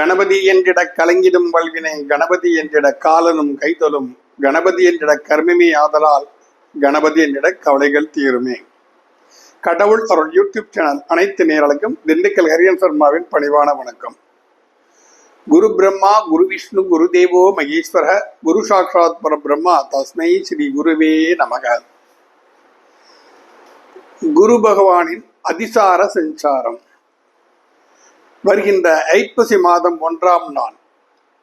கணபதி என்றிட கலங்கிடும் வல்வினை கணபதி என்றிட காலனும் கைதொலும் கணபதி என்றிட கர்மமே ஆதலால் கணபதி என்றிட கவலைகள் தீருமே. கடவுள் அவருடைய யூடியூப் சேனல் அனைத்து நேரலுக்கும் திண்டுக்கல் ஹரியன் சர்மாவின் பணிவான வணக்கம். குரு பிரம்மா குரு விஷ்ணு குரு தேவோ மகேஸ்வர குரு சாட்சாத் பரபிரம்மா தஸ்மை ஸ்ரீ குருவே நமக. குரு பகவானின் அதிசார சஞ்சாரம். வருகின்ற ஐப்பசி மாதம் ஒன்றாம் நாள்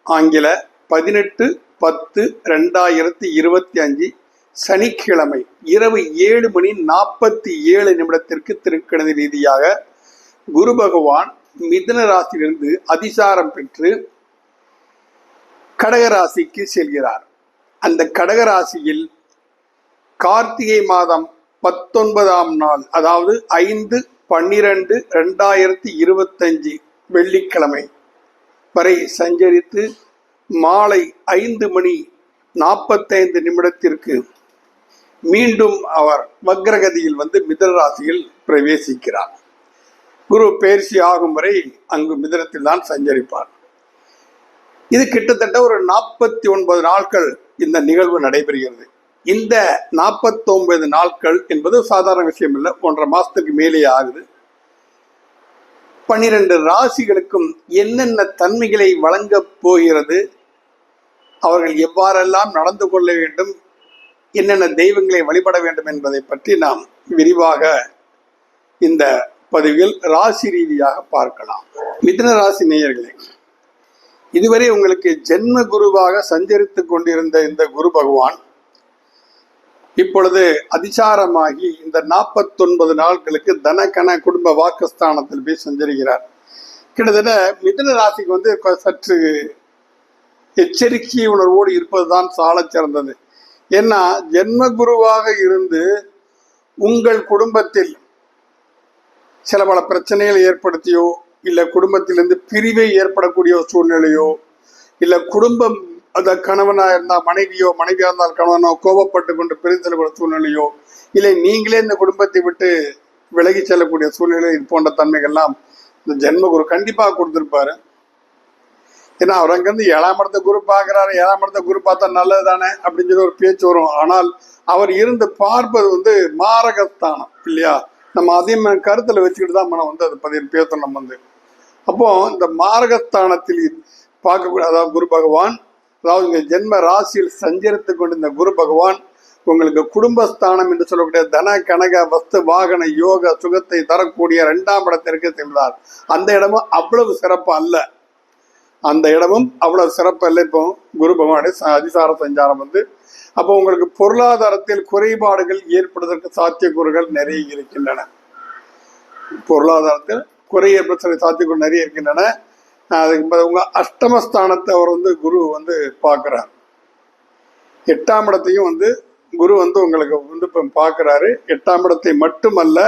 ஆங்கில பதினெட்டு பத்து ரெண்டாயிரத்தி இருபத்தி அஞ்சு சனிக்கிழமை இரவு ஏழு மணி நாற்பத்தி ஏழு நிமிடத்திற்கு திருக்கணித ரீதியாக குரு பகவான் மிதன ராசியிலிருந்து அதிசாரம் பெற்று கடகராசிக்கு செல்கிறார். அந்த கடகராசியில் கார்த்திகை மாதம் பத்தொன்பதாம் நாள் அதாவது ஐந்து பன்னிரண்டு ரெண்டாயிரத்தி இருபத்தஞ்சு வெள்ளிக்கிழமை. வரை சஞ்சரித்து மாலை ஐந்து மணி நாற்பத்தைந்து நிமிடத்திற்கு மீண்டும் அவர் வக்ரகதியில் வந்து மிதன ராசியில் பிரவேசிக்கிறார். குரு பயிற்சி ஆகும் வரை அங்கு மிதனத்தில் தான் சஞ்சரிப்பார். இது கிட்டத்தட்ட ஒரு நாற்பத்தி ஒன்பது நாட்கள் இந்த நிகழ்வு நடைபெறுகிறது. இந்த நாற்பத்தொன்பது நாட்கள் என்பது சாதாரண விஷயம் இல்லை ஒன்றரை மாதத்துக்கு மேலே ஆகுது. பன்னிரண்டு ராசிகளுக்கும் என்னென்ன தன்மைகளை வழங்கப் போகிறது? அவர்கள் எவ்வாறெல்லாம் நடந்து கொள்ள வேண்டும்? என்னென்ன தெய்வங்களை வழிபட வேண்டும் என்பதை பற்றி நாம் விரிவாக இந்த பதிவில் ராசி ரீதியாக பார்க்கலாம். மிதன ராசி நேயர்களே இதுவரை உங்களுக்கு ஜென்ம குருவாக சஞ்சரித்துக் கொண்டிருந்த இந்த குரு பகவான் இப்பொழுது அதிசாரமாகி இந்த நாற்பத்தொன்பது நாட்களுக்கு தனக்கன குடும்ப வாக்குஸ்தானத்தில் போய் சஞ்சரிக்கிறார். கிட்டத்தட்ட மிதன ராசிக்கு வந்து சற்று எச்சரிக்கை உணர்வோடு இருப்பதுதான் சால சிறந்தது. ஏன்னா ஜென்மகுருவாக இருந்து உங்கள் குடும்பத்தில் சில பல பிரச்சனைகளை ஏற்படுத்தியோ இல்லை குடும்பத்திலிருந்து பிரிவை ஏற்படக்கூடிய சூழ்நிலையோ இல்லை குடும்பம் அந்த கணவனா இருந்தால் மனைவியோ மனைவியா இருந்தால் கணவனோ கோபப்பட்டு கொண்டு பிரிந்து செல்லக்கூடிய சூழ்நிலையோ இல்லை நீங்களே இந்த குடும்பத்தை விட்டு விலகி செல்லக்கூடிய சூழ்நிலை இது போன்ற தன்மைகள்லாம் இந்த ஜென்மகுரு கண்டிப்பாக கொடுத்துருப்பாரு. ஏன்னா அவர் அங்கேருந்து ஏழாம் இடத்த குரு பார்க்குறாரு. ஏழாம் இடத்த குரு பார்த்தா நல்லது தானே அப்படின்னு சொல்லி ஒரு பேச்சு வரும். ஆனால் அவர் இருந்து பார்ப்பது வந்து மாரகஸ்தானம் இல்லையா? நம்ம அதையும் கருத்தில் வச்சுக்கிட்டு தான் நம்ம வந்து அதை பதிவு பேசணும் நம்ம வந்து. அப்போ இந்த மாரகஸ்தானத்தில் பார்க்கக்கூடிய அதாவது குரு பகவான் அதாவது உங்கள் ஜென்ம ராசியில் சஞ்சரித்து கொண்டு இந்த குரு பகவான் உங்களுக்கு குடும்பஸ்தானம் என்று சொல்லக்கூடிய தன கனக வஸ்து வாகன யோக சுகத்தை தரக்கூடிய இரண்டாம் இடத்திற்கு செல்வார் அந்த இடமும் அவ்வளவு சிறப்பு அல்ல. அந்த இடமும் அவ்வளவு சிறப்பு அல்ல. இப்போ குரு பகவானுடைய ச- அதிசார சஞ்சாரம் வந்து அப்போ உங்களுக்கு பொருளாதாரத்தில் குறைபாடுகள் ஏற்படுவதற்கு சாத்தியக்கூறுகள் நிறைய இருக்கின்றன. பொருளாதாரத்தில் குறை ஏற்படுத்த சாத்தியக்கூறு நிறைய இருக்கின்றன. அதுக்கு உங்கள் உங்க அஷ்டமஸ்தானத்தை அவர் வந்து குரு வந்து பார்க்குறார். எட்டாம் இடத்தையும் வந்து குரு வந்து உங்களுக்கு வந்து இப்போ பார்க்குறாரு. எட்டாம் இடத்தை மட்டுமல்ல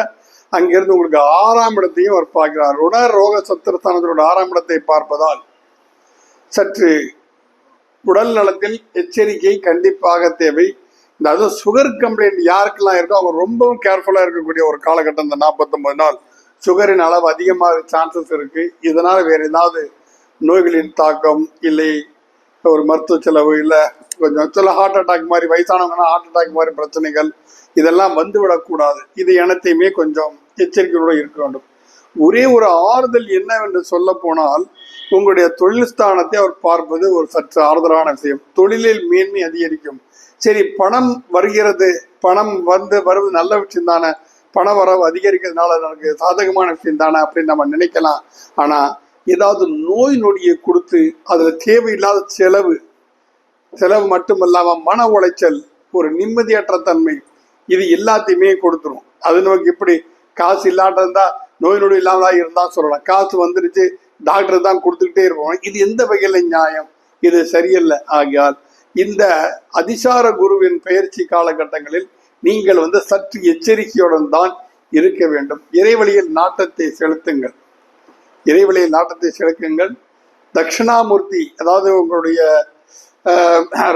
அங்கிருந்து உங்களுக்கு ஆறாம் இடத்தையும் அவர் பார்க்கிறார். உடல் ரோக சத்திரஸ்தானத்தோட ஆறாம் இடத்தை பார்ப்பதால் சற்று உடல் நலத்தில் எச்சரிக்கை கண்டிப்பாக தேவை. இந்த அதுவும் சுகர் கம்ப்ளைண்ட் யாருக்கெல்லாம் இருக்கோ அவங்க ரொம்பவும் கேர்ஃபுல்லாக இருக்கக்கூடிய ஒரு காலகட்டம் இந்த நாற்பத்தொம்பது நாள். சுகரின் அளவு அதிகமாக சான்சஸ் இருக்கு. இதனால் வேற ஏதாவது நோய்களின் தாக்கம் இல்லை. ஒரு மருத்துவ செலவு இல்லை. கொஞ்சம் சில ஹார்ட் அட்டாக் மாதிரி வயசானவங்கன்னா ஹார்ட் அட்டாக் மாதிரி பிரச்சனைகள் இதெல்லாம் வந்து விடக்கூடாது இது எனத்தையுமே கொஞ்சம் எச்சரிக்கையோடு இருக்க வேண்டும். ஒரே ஒரு ஆறுதல் என்னவென்று சொல்ல போனால் உங்களுடைய தொழில் ஸ்தானத்தை அவர் பார்ப்பது ஒரு சற்று ஆறுதலான விஷயம். தொழிலில் மேன்மை அதிகரிக்கும். சரி பணம் வருகிறது. பணம் வந்து வருவது நல்ல விஷயம் தானே பண வரவு அதிகரிக்கிறதுனால நமக்கு சாதகமான விஷயம் தானே அப்படின்னு நம்ம நினைக்கலாம். ஆனால் ஏதாவது நோய் நொடியை கொடுத்து அதில் தேவையில்லாத செலவு செலவு மட்டுமல்லாம மன உளைச்சல் ஒரு நிம்மதியற்ற தன்மை இது எல்லாத்தையுமே கொடுத்துரும். அது நமக்கு இப்படி காசு இல்லாட்டிருந்தா நோய் நொடி இல்லாமலா இருந்தால் சொல்லலாம். காசு வந்துருச்சு டாக்டர் தான் கொடுத்துக்கிட்டே இருப்போம். இது எந்த வகையில் நியாயம்? இது சரியில்லை. ஆகியால் இந்த அதிசார குருவின் பயிற்சி காலகட்டங்களில் நீங்கள் வந்து சற்று எச்சரிக்கையுடன் தான் இருக்க வேண்டும். இறைவழியில் நாட்டத்தை செலுத்துங்கள். இறைவழியில் நாட்டத்தை செலுத்துங்கள். தட்சிணாமூர்த்தி அதாவது உங்களுடைய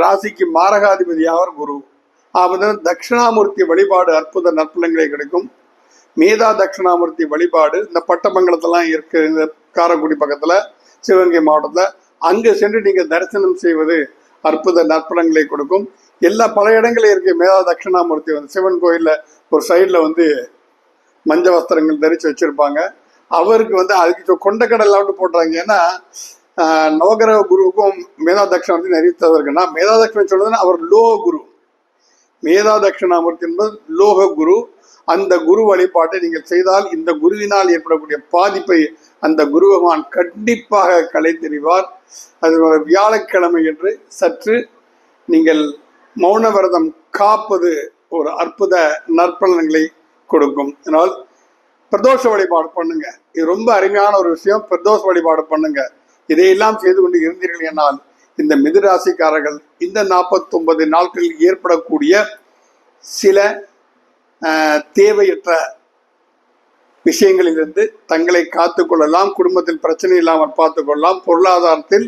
ராசிக்கு மாரகாதிபதியாவர் குரு. ஆவது தட்சிணாமூர்த்தி வழிபாடு அற்புத நற்பலங்களை கிடைக்கும். மேதா தட்சிணாமூர்த்தி வழிபாடு இந்த பட்டமங்கலத்தெல்லாம் இருக்கு இந்த காரக்குடி பக்கத்தில் சிவகங்கை மாவட்டத்தில் அங்கு சென்று நீங்கள் தரிசனம் செய்வது அற்புத நற்பலன்களை கொடுக்கும். எல்லா பல இடங்களையும் இருக்கு. மேதா தட்சிணாமூர்த்தி வந்து சிவன் கோயிலில் ஒரு சைடில் வந்து மஞ்ச வஸ்திரங்கள் தரித்து வச்சுருப்பாங்க. அவருக்கு வந்து அதுக்கு கொண்டக்கடலை வந்து போடுறாங்க. ஏன்னா நவகிரக குருவுக்கும் மேதா தட்சிணாமூர்த்தி நிறைய இருக்குன்னா மேதா தட்சிணம் சொல்றதுன்னா அவர் லோக குரு. மேதா தட்சிணாமூர்த்தி என்பது லோக குரு. அந்த குரு வழிபாட்டை நீங்கள் செய்தால் இந்த குருவினால் ஏற்படக்கூடிய பாதிப்பை அந்த குருபகவான் கண்டிப்பாக கலை தெரிவார் அது வியாழக்கிழமை என்று சற்று நீங்கள் மௌன விரதம் காப்பது ஒரு அற்புத நற்பலன்களை கொடுக்கும். அதனால் பிரதோஷ வழிபாடு பண்ணுங்க. இது ரொம்ப அருமையான ஒரு விஷயம். பிரதோஷ வழிபாடு பண்ணுங்க. இதையெல்லாம் செய்து கொண்டு இருந்தீர்கள் என்னால் இந்த மிதுராசிக்காரர்கள் இந்த 49 நாட்களில் ஏற்படக்கூடிய சில தேவையற்ற விஷயங்களிலிருந்து தங்களை காத்துக்கொள்ளலாம். குடும்பத்தில் பிரச்சனை இல்லாமல் பார்த்துக்கொள்ளலாம். பொருளாதாரத்தில்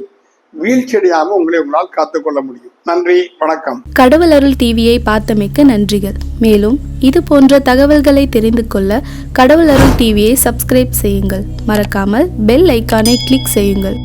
வீழ்ச்சியடையாமல் உங்களை உங்களால் காத்துக்கொள்ள முடியும். நன்றி வணக்கம். கடவுள் அருள் டிவியை பார்த்தமைக்க நன்றிகள். மேலும் இது போன்ற தகவல்களை தெரிந்து கொள்ள கடவுள் அருள் டிவியை சப்ஸ்கிரைப் செய்யுங்கள். மறக்காமல் பெல் ஐக்கானை கிளிக் செய்யுங்கள்.